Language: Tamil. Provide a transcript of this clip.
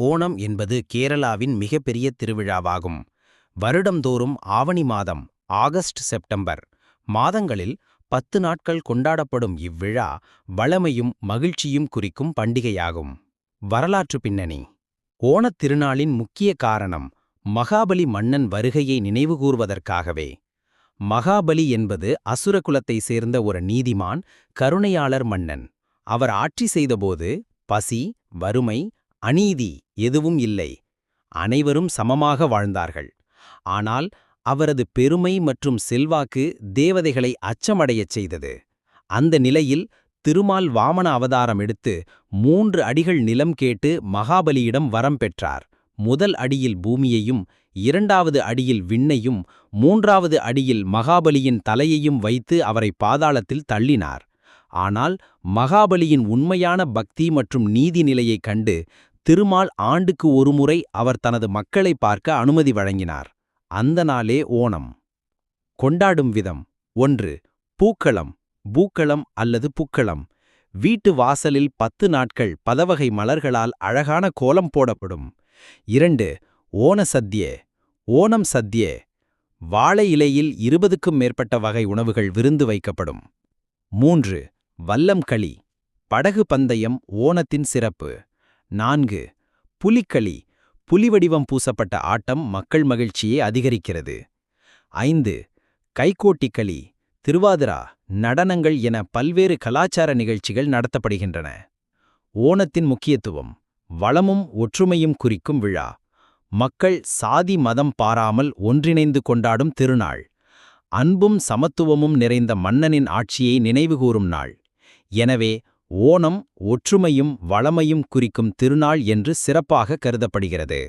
ஓணம் என்பது கேரளாவின் மிகப்பெரிய திருவிழாவாகும். வருடம்தோறும் ஆவணி மாதம் ஆகஸ்ட் செப்டம்பர் மாதங்களில் பத்து நாட்கள் கொண்டாடப்படும் இவ்விழா வளமையும் மகிழ்ச்சியும் குறிக்கும் பண்டிகையாகும். வரலாற்று பின்னணி. ஓணத் திருநாளின் முக்கிய காரணம் மகாபலி மன்னன் வருகையை நினைவுகூர்வதற்காகவே. மகாபலி என்பது அசுரகுலத்தை சேர்ந்த ஒரு நீதிமான் கருணையாளர் மன்னன். அவர் ஆட்சி செய்தபோது பசி வறுமை அநீதி எதுவும் இல்லை. அனைவரும் சமமாக வாழ்ந்தார்கள். ஆனால் அவரது பெருமை மற்றும் செல்வாக்கு தேவதைகளை அச்சமடையச் செய்தது. அந்த நிலையில் திருமால் வாமன அவதாரம் எடுத்து மூன்று அடிகள் நிலம் கேட்டு மகாபலியிடம் வரம் பெற்றார். முதல் அடியில் பூமியையும் இரண்டாவது அடியில் விண்ணையும் மூன்றாவது அடியில் மகாபலியின் தலையையும் வைத்து அவரை பாதாளத்தில் தள்ளினார். ஆனால் மகாபலியின் உண்மையான பக்தி மற்றும் நீதி நிலையைக் கண்டு திருமால் ஆண்டுக்கு ஒருமுறை அவர் தனது மக்களை பார்க்க அனுமதி வழங்கினார். அந்த நாளே ஓணம். கொண்டாடும் விதம். ஒன்று பூக்களம். பூக்களம் அல்லது புக்களம். வீட்டு வாசலில் பத்து நாட்கள் பதவகை மலர்களால் அழகான கோலம் போடப்படும். இரண்டு ஓண சத்யே. ஓணம் சத்யே. வாழை இலையில் இருபதுக்கும் மேற்பட்ட வகை உணவுகள் விருந்து வைக்கப்படும். மூன்று வல்லம் களி. படகு பந்தயம் ஓணத்தின் சிறப்பு. நான்கு புலிக்களி புலிவடிவம் பூசப்பட்ட ஆட்டம் மக்கள் மகிழ்ச்சியை அதிகரிக்கிறது. ஐந்து கைகோட்டிக்களி திருவாதிரா நடனங்கள் என பல்வேறு கலாச்சார நிகழ்ச்சிகள் நடத்தப்படுகின்றன. ஓணத்தின் முக்கியத்துவம் வளமும் ஒற்றுமையும் குறிக்கும் விழா. மக்கள் சாதி மதம் பாராமல் ஒன்றிணைந்து கொண்டாடும் திருநாள். அன்பும் சமத்துவமும் நிறைந்த மன்னனின் ஆட்சியை நினைவுகூரும் நாள். எனவே ஓணம் ஒற்றுமையும் வளமையும் குறிக்கும் திருநாள் என்று சிறப்பாக கருதப்படுகிறது.